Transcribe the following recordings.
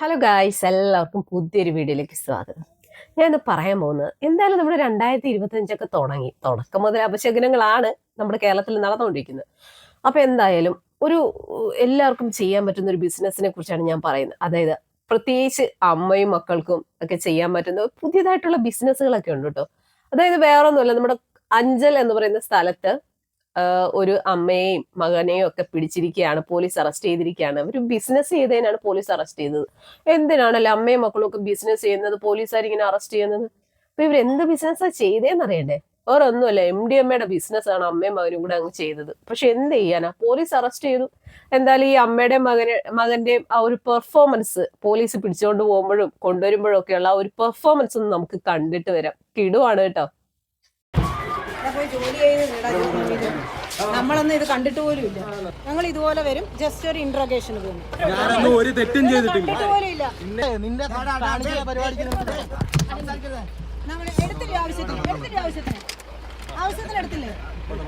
Hello guys എല്ലാവർക്കും പുതിയൊരു വീഡിയോയിലേക്ക് സ്വാഗതം. ഞാൻ ഇന്ന് പറയാൻ പോകുന്നത് എന്തായാലും നമ്മുടെ രണ്ടായിരത്തി ഇരുപത്തി അഞ്ചൊക്കെ തുടങ്ങി. തുടക്കം മുതൽ അപശകനങ്ങളാണ് നമ്മുടെ കേരളത്തിൽ നടന്നുകൊണ്ടിരിക്കുന്നത്. അപ്പൊ എന്തായാലും ഒരു എല്ലാവർക്കും ചെയ്യാൻ പറ്റുന്ന ഒരു ബിസിനസ്സിനെ കുറിച്ചാണ് ഞാൻ പറയുന്നത്. അതായത് പ്രത്യേകിച്ച് അമ്മയും മക്കൾക്കും ഒക്കെ ചെയ്യാൻ പറ്റുന്ന പുതിയതായിട്ടുള്ള ബിസിനസ്സുകളൊക്കെ ഉണ്ട് കേട്ടോ. അതായത് വേറൊന്നുമല്ല നമ്മുടെ അഞ്ചൽ എന്ന് പറയുന്ന സ്ഥലത്ത് ഒരു അമ്മയെയും മകനെയും ഒക്കെ പിടിച്ചിരിക്കുകയാണ് പോലീസ് അറസ്റ്റ് ചെയ്തിരിക്കുകയാണ് അവർ ബിസിനസ് ചെയ്തതിനാണ് പോലീസ് അറസ്റ്റ് ചെയ്തത്. എന്തിനാണല്ലോ അമ്മയും മക്കളും ഒക്കെ ബിസിനസ് ചെയ്യുന്നത് പോലീസുകാർ ഇങ്ങനെ അറസ്റ്റ് ചെയ്യുന്നത്? അപ്പൊ ഇവർ എന്ത് ബിസിനസ്സാ ചെയ്തേന്ന് അറിയണ്ടേ? വേറെ ഒന്നുമല്ല എം ഡി എമ്മയുടെ ബിസിനസ് ആണ് അമ്മയും മകനും കൂടെ അങ്ങ് ചെയ്തത്. പക്ഷെ എന്ത് ചെയ്യാനാ? പോലീസ് അറസ്റ്റ് ചെയ്തു. എന്തായാലും ഈ അമ്മയുടെ മകൻ മകന്റെയും ആ ഒരു പെർഫോമൻസ് പോലീസ് പിടിച്ചുകൊണ്ട് പോകുമ്പോഴും കൊണ്ടുവരുമ്പോഴും ഒക്കെയുള്ള ആ ഒരു പെർഫോമൻസ് ഒന്ന് നമുക്ക് കണ്ടിട്ട് വരാം. കിടുവാണ് കേട്ടോ. ഇവിടെ പോയി ജോലി ചെയ്ത് നമ്മളൊന്നും ഇത് കണ്ടിട്ട് പോലും ഇല്ല. ഞങ്ങൾ ഇതുപോലെ വരും. ജസ്റ്റ് ഒരു ഇന്ററോഗേഷൻ പോകും. ഞാനൊന്നും തെറ്റും ചെയ്തിട്ടില്ല. കണ്ടിട്ട് പോലും ഇല്ല. നിന്റെ കാണിക്കുന്ന പരിപാടിക്ക് നമ്മൾ എടുത്തില്ല ആവശ്യത്തിന്? എടുത്തില്ല ആവശ്യത്തിന്? ആവശ്യത്തിന് എടുത്തില്ലേ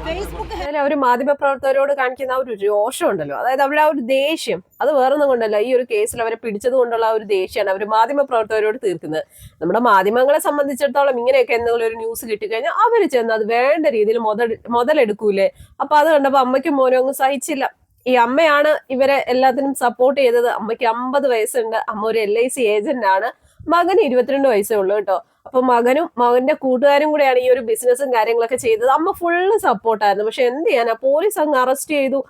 ഫേസ്ബുക്ക് അവർ മാധ്യമപ്രവർത്തകരോട് കാണിക്കുന്ന ആ ഒരു രോഷം ഉണ്ടല്ലോ അതായത് അവരുടെ ആ ഒരു ദേഷ്യം അത് വേറൊന്നും കൊണ്ടല്ല. ഈ ഒരു കേസിൽ അവരെ പിടിച്ചത് കൊണ്ടുള്ള ആ ഒരു ദേഷ്യമാണ് അവർ മാധ്യമപ്രവർത്തകരോട് തീർക്കുന്നത്. നമ്മുടെ മാധ്യമങ്ങളെ സംബന്ധിച്ചിടത്തോളം ഇങ്ങനെയൊക്കെ എന്തെങ്കിലും ഒരു ന്യൂസ് കിട്ടിക്കഴിഞ്ഞാൽ അവർ ചെന്ന് അത് വേണ്ട രീതിയിൽ മുതൽ മുതലെടുക്കൂലേ. അപ്പൊ അത് കണ്ടപ്പോ അമ്മയ്ക്കും മോനും അങ്ങ് സഹിച്ചില്ല. ഈ അമ്മയാണ് ഇവരെ എല്ലാത്തിനും സപ്പോർട്ട് ചെയ്തത്. അമ്മയ്ക്ക് അമ്പത് വയസ്സുണ്ട്. അമ്മ ഒരു എൽ ഐ സി ഏജന്റ് ആണ്. മകന് ഇരുപത്തിരണ്ട് വയസ്സേ ഉള്ളൂ കേട്ടോ. അപ്പൊ മകനും മകന്റെ കൂട്ടുകാരും കൂടെയാണ് ഈ ഒരു ബിസിനസ്സും കാര്യങ്ങളൊക്കെ ചെയ്തത്. അമ്മ ഫുള്ള് സപ്പോർട്ടായിരുന്നു പക്ഷെ എന്ത് ചെയ്യാനാ? പോലീസ് അങ്ങ് അറസ്റ്റ് ചെയ്തു.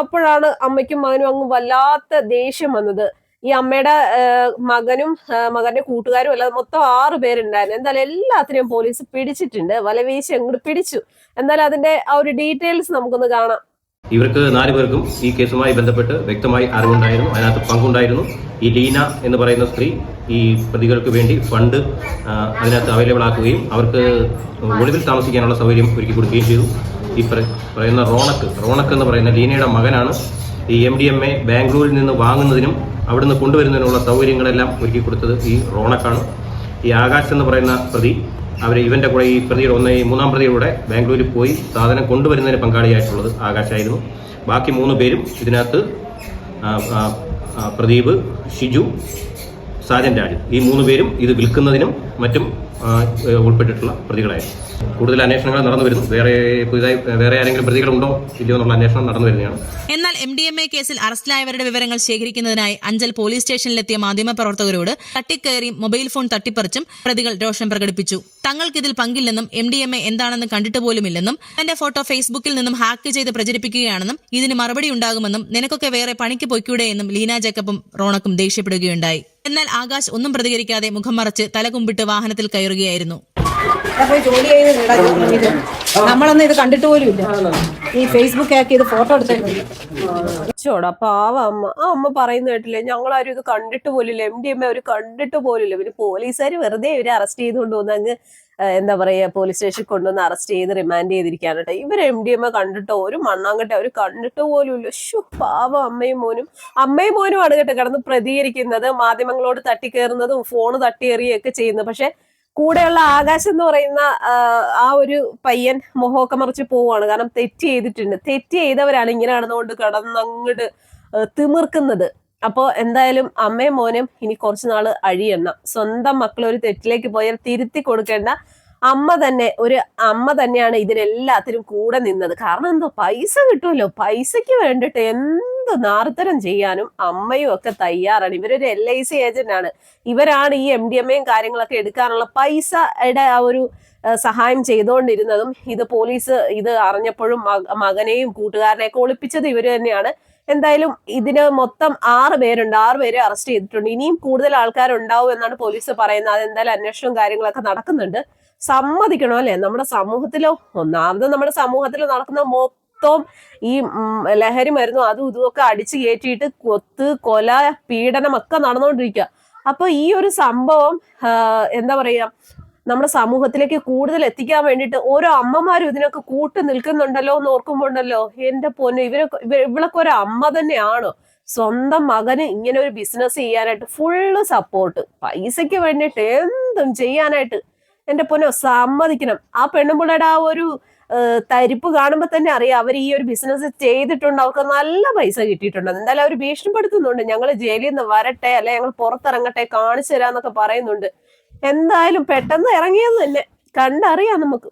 അപ്പോഴാണ് അമ്മയ്ക്കും മകനും അങ്ങ് വല്ലാത്ത ദേഷ്യം വന്നത്. ഈ അമ്മയുടെ മകനും മകന്റെ കൂട്ടുകാരും അല്ലാതെ മൊത്തം ആറ് പേരുണ്ടായിരുന്നു. എന്തായാലും എല്ലാത്തിനെയും പോലീസ് പിടിച്ചിട്ടുണ്ട്. വലവീശി അങ്ങോട്ട് പിടിച്ചു. എന്നാലും അതിന്റെ ആ ഒരു ഡീറ്റെയിൽസ് നമുക്കൊന്ന് കാണാം. ഇവർക്ക് നാലു പേർക്കും ഈ കേസുമായി ബന്ധപ്പെട്ട് വ്യക്തമായി അറിവുണ്ടായിരുന്നു. അതിനകത്ത് പങ്കുണ്ടായിരുന്നു. ഈ ലീന എന്ന് പറയുന്ന സ്ത്രീ ഈ പ്രതികൾക്ക് വേണ്ടി ഫണ്ട് അതിനകത്ത് അവൈലബിൾ ആക്കുകയും അവർക്ക് ഒളിവിൽ താമസിക്കാനുള്ള സൗകര്യം ഒരുക്കി കൊടുക്കുകയും ചെയ്തു. ഈ പറ- പറയുന്ന റോണക്ക് റോണക്ക് എന്ന് പറയുന്ന ലീനയുടെ മകനാണ് ഈ എം ഡി എം എ ബാംഗ്ലൂരിൽ നിന്ന് വാങ്ങുന്നതിനും അവിടുന്ന് കൊണ്ടുവരുന്നതിനുള്ള സൗകര്യങ്ങളെല്ലാം ഒരുക്കി കൊടുത്തത് ഈ റോണക്കാണ്. ഈ ആകാശ് എന്ന് പറയുന്ന പ്രതി അവർ ഇവന്റെ കൂടെ ഈ പ്രതിയുടെ ഒന്ന് ഈ മൂന്നാം പ്രതിയുടെ ബാംഗ്ലൂരിൽ പോയി സാധനം കൊണ്ടുവരുന്നതിന് പങ്കാളിയായിട്ടുള്ളത് ആകാശായിരുന്നു. ബാക്കി മൂന്ന് പേരും ഇതിനകത്ത് പ്രദീപ് ഷിജു സാജൻ രാജു ഈ മൂന്ന് പേരും ഇത് വിൽക്കുന്നതിനും മറ്റും ഉൾപ്പെട്ടിട്ടുള്ള പ്രതികളായിരുന്നു. കൂടുതൽ അന്വേഷണങ്ങൾ നടന്നു വരുന്നു. വേറെ പുതിയതായി വേറെ ആരെങ്കിലും പ്രതികളുണ്ടോ? ഇല്ലയോ എന്നുള്ള അന്വേഷണം നടന്നു വരുന്നതാണ്. എന്നാൽ എം ഡി എം എ കേസിൽ അറസ്റ്റിലായവരുടെ വിവരങ്ങൾ ശേഖരിക്കുന്നതിനായി അഞ്ചൽ പോലീസ് സ്റ്റേഷനിലെത്തിയ മാധ്യമപ്രവർത്തകരോട് തട്ടിക്കയറി മൊബൈൽ ഫോൺ തട്ടിപ്പറിച്ചും പ്രതികൾ രോഷം പ്രകടിപ്പിച്ചു. തങ്ങൾക്കിതിൽ പങ്കില്ലെന്നും എം ഡി എം എ എന്താണെന്ന് കണ്ടിട്ട് പോലുമില്ലെന്നും തന്റെ ഫോട്ടോ ഫേസ്ബുക്കിൽ നിന്നും ഹാക്ക് ചെയ്ത് പ്രചരിപ്പിക്കുകയാണെന്നും ഇതിന് മറുപടി ഉണ്ടാകുമെന്നും നിനക്കൊക്കെ വേറെ പണിക്ക് പൊയ്ക്കൂടെ എന്നും ലീന ജേക്കബും റോണക്കും ദേഷ്യപ്പെടുകയുണ്ടായി. എന്നാൽ ആകാശ് ഒന്നും പ്രതികരിക്കാതെ മുഖം മറച്ച് തലകുമ്പിട്ട് വാഹനത്തിൽ കയറുകയായിരുന്നു. നമ്മളൊന്നും ഇത് കണ്ടിട്ട് പോലും ഈ ഫേസ്ബുക്ക് ആക്കി ഇത് ഫോട്ടോ എടുത്തിട്ടുണ്ട് ചോടാ പാവ അമ്മ. ആ അമ്മ പറയുന്ന കേട്ടില്ലേ? ഞങ്ങളാരും ഇത് കണ്ടിട്ട് പോലില്ല. എം ഡി എം അവർ കണ്ടിട്ട് പോലില്ല. പിന്നെ പോലീസുകാർ വെറുതെ ഇവരെ അറസ്റ്റ് ചെയ്തുകൊണ്ട് പോകുന്ന അങ്ങ് എന്താ പറയാ പോലീസ് സ്റ്റേഷനിൽ കൊണ്ടുവന്ന് അറസ്റ്റ് ചെയ്ത് റിമാൻഡ് ചെയ്തിരിക്കുകയാണ് കേട്ടോ. ഇവർ എം ഡി എം എ കണ്ടിട്ടോ ഒരു മണ്ണാങ്കട്ടെ അവർ കണ്ടിട്ട് പോലും ഇല്ല. ഷു പാവ അമ്മയും മോനും. അമ്മയും മോനും ആണ് കേട്ടോ കിടന്ന് പ്രതികരിക്കുന്നത് മാധ്യമങ്ങളോട് തട്ടിക്കേറുന്നതും ഫോണ് തട്ടിയെറിയൊക്കെ ചെയ്യുന്നത്. പക്ഷെ കൂടെയുള്ള ആകാശം എന്ന് പറയുന്ന ആ, ഒരു പയ്യൻ മുഖമൊക്കെ മറിച്ച് പോവാണ് കാരണം തെറ്റ് ചെയ്തിട്ടുണ്ട്. തെറ്റ് ചെയ്തവരാണ് ഇങ്ങനെ നടന്നുകൊണ്ട് കിടന്നങ്ങോട്ട് തിമിർക്കുന്നത്. അപ്പോ എന്തായാലും അമ്മയും മോനും ഇനി കുറച്ചു നാൾ അഴിയണം. സ്വന്തം മക്കൾ ഒരു തെറ്റിലേക്ക് പോയാൽ തിരുത്തി കൊടുക്കേണ്ട അമ്മ തന്നെ ഒരു അമ്മ തന്നെയാണ് ഇതിനെല്ലാത്തിനും കൂടെ നിന്നത്. കാരണം എന്തോ പൈസ കിട്ടുമല്ലോ? പൈസക്ക് വേണ്ടിട്ട് എന്ത് നാർത്തരം ചെയ്യാനും അമ്മയും ഒക്കെ തയ്യാറാണ്. ഇവരൊരു എൽ ഐ സി ഏജന്റ് ആണ്. ഇവരാണ് ഈ എം ഡി എം എയും കാര്യങ്ങളൊക്കെ എടുക്കാനുള്ള പൈസയുടെ ആ ഒരു സഹായം ചെയ്തുകൊണ്ടിരുന്നതും ഇത് പോലീസ് ഇത് അറിഞ്ഞപ്പോഴും മക- മകനെയും കൂട്ടുകാരനെയൊക്കെ ഒളിപ്പിച്ചത് ഇവർ തന്നെയാണ്. എന്തായാലും ഇതിന് മൊത്തം ആറ് പേരുണ്ട്. ആറ് പേരെ അറസ്റ്റ് ചെയ്തിട്ടുണ്ട്. ഇനിയും കൂടുതൽ ആൾക്കാരുണ്ടാവും എന്നാണ് പോലീസ് പറയുന്നത്. അതെന്തായാലും അന്വേഷണവും കാര്യങ്ങളൊക്കെ നടക്കുന്നുണ്ട്. സമ്മതിക്കണം അല്ലെ? നമ്മുടെ സമൂഹത്തിലോ ഒന്നാമത് നമ്മുടെ സമൂഹത്തിൽ നടക്കുന്ന മൊത്തം ഈ ലഹരി മരുന്നും അതും ഇതുമൊക്കെ അടിച്ചു കയറ്റിയിട്ട് കൊത്ത് കൊല പീഡനം ഒക്കെ നടന്നുകൊണ്ടിരിക്കുക അപ്പൊ ഈ ഒരു സംഭവം എന്താ പറയാ നമ്മുടെ സമൂഹത്തിലേക്ക് കൂടുതൽ എത്തിക്കാൻ വേണ്ടിയിട്ട് ഓരോ അമ്മമാരും ഇതിനൊക്കെ കൂട്ടു നിൽക്കുന്നുണ്ടല്ലോ എന്ന് ഓർക്കുമ്പോണ്ടല്ലോ. എന്റെ പൊന്ന് ഇവരൊക്കെ ഇവ- ഇവളൊക്കെ ഒരു അമ്മ തന്നെയാണ്. സ്വന്തം മകന് ഇങ്ങനെ ഒരു ബിസിനസ് ചെയ്യാനായിട്ട് ഫുള്ള് സപ്പോർട്ട് പൈസയ്ക്ക് വേണ്ടിയിട്ട് എന്തും ചെയ്യാനായിട്ട് എന്റെ പൊന്നോ സമ്മതിക്കണം. ആ പെണ്ണുമ്പിള്ളയുടെ ആ ഒരു തരിപ്പ് കാണുമ്പോൾ തന്നെ അറിയാം അവർ ഈ ഒരു ബിസിനസ് ചെയ്തിട്ടുണ്ട്. അവർക്ക് നല്ല പൈസ കിട്ടിയിട്ടുണ്ട്. എന്തായാലും അവർ ഭീഷണിപ്പെടുത്തുന്നുണ്ട്. ഞങ്ങൾ ജയിലിൽ നിന്ന് വരട്ടെ അല്ലെ ഞങ്ങൾ പുറത്തിറങ്ങട്ടെ കാണിച്ചു തരാന്നൊക്കെ പറയുന്നുണ്ട്. എന്തായാലും പെട്ടെന്ന് ഇറങ്ങിയെന്നല്ലേ കണ്ടറിയാം നമുക്ക്.